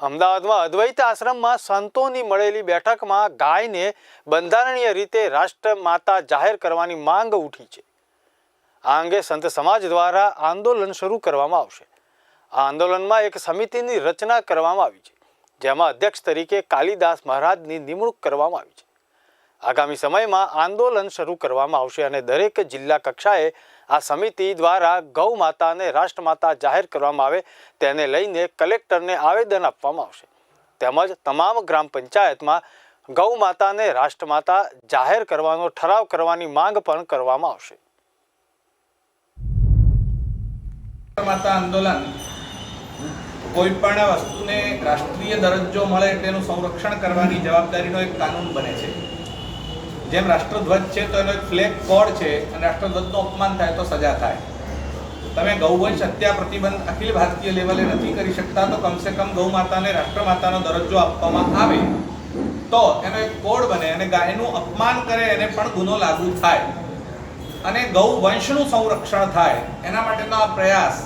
અમદાવાદમાં અદ્વૈત આશ્રમમાં સંતોની મળેલી બેઠકમાં ગાયને બંધારણીય રીતે રાષ્ટ્રમાતા જાહેર કરવાની માંગ ઉઠી છે. આ અંગે સંત સમાજ દ્વારા આંદોલન શરૂ કરવામાં આવશે. આ આંદોલનમાં એક સમિતિની રચના કરવામાં આવી છે, જેમાં અધ્યક્ષ તરીકે કાલિદાસ મહારાજની નિમણૂક કરવામાં આવી છે. આગામી સમયમાં આંદોલન શરૂ કરવામાં આવશે અને દરેક જિલ્લા કક્ષાએ આ સમિતિ દ્વારા ગૌ માતાને રાષ્ટ્રમાતા જાહેર કરવામાં આવે તેને લઈને કલેક્ટરને આવેદન આપવામાં આવશે. તેમજ તમામ ગ્રામ પંચાયતમાં ગૌ માતાને રાષ્ટ્રમાતા જાહેર કરવાનો, ઠરાવ કરવાની માંગ પણ કરવામાં આવશે. માતા આંદોલન કોઈ પણ વસ્તુને રાષ્ટ્રીય દરજ્જો મળે તેનું સંરક્ષણ કરવાની જવાબદારીનો એક કાનૂન બને છે. જેમ રાષ્ટ્રધ્વજ છે, તો એનો એક ફ્લેગ કોડ છે અને રાષ્ટ્રધ્વજનું અપમાન થાય તો સજા થાય. તમે ગૌવંશ હત્યા પ્રતિબંધ અખિલ ભારતીય લેવલે નથી કરી શકતા, તો કમસે કમ ગૌ માતાને રાષ્ટ્રમાતાનો દરજ્જો આપવામાં આવે. તો એનો એક કોડ બને અને ગાયનું અપમાન કરે એને પણ ગુનો લાગુ થાય. અને ગૌ વંશનું સંરક્ષણ થાય. એના માટેનો આ પ્રયાસ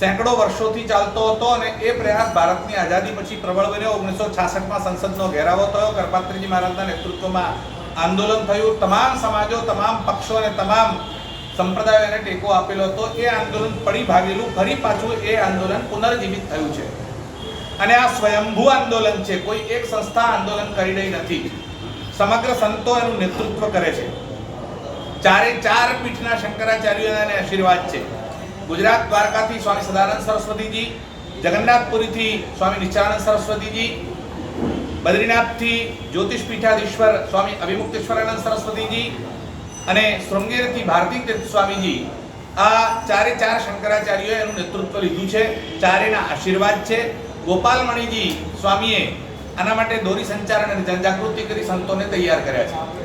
સેંકડો વર્ષોથી ચાલતો હતો અને એ પ્રયાસ ભારતની આઝાદી પછી પ્રબળ બન્યો. ઓગણીસો છાસઠમાં સંસદનો ઘેરાવો થયો. કરપાત્રીજી મહારાજના નેતૃત્વમાં આંદોલન થયું, તમામ સમાજો, તમામ પક્ષો અને તમામ સંપ્રદાયો એને ટેકો આપેલો હતો. એ આંદોલન પડી ભાગેલું, ફરી પાછું એ આંદોલન પુનર્જીવિત થયું છે. અને આ સ્વયંભૂ આંદોલન છે. કોઈ એક સંસ્થા આંદોલન કરી રહી નથી. સમગ્ર સંતો એનું નેતૃત્વ કરે છે. ચારે ચાર પીઠના શંકરાચાર્યોના આશીર્વાદ છે. ગુજરાત દ્વારકાથી સ્વામી સદાનંદ સરસ્વતીજી, જગન્નાથપુરીથી સ્વામી નિત્યાનંદ સરસ્વતીજી બદ્રીનાથથી જ્યોતિષ પીઠાધીશ્વર સ્વામી અભિમુક્તેશ્વરાનંદ સરસ્વતીજી અને શૃંગેરથી ભારતી તીર્થ સ્વામીજી આ ચારે ચાર શંકરાચાર્યોએ એનું નેતૃત્વ લીધું છે. ચારેના આશીર્વાદ છે. ગોપાલમણીજી સ્વામીએ આના માટે દોરી સંચાર અને જનજાગૃતિ કરી સંતોને તૈયાર કર્યા છે.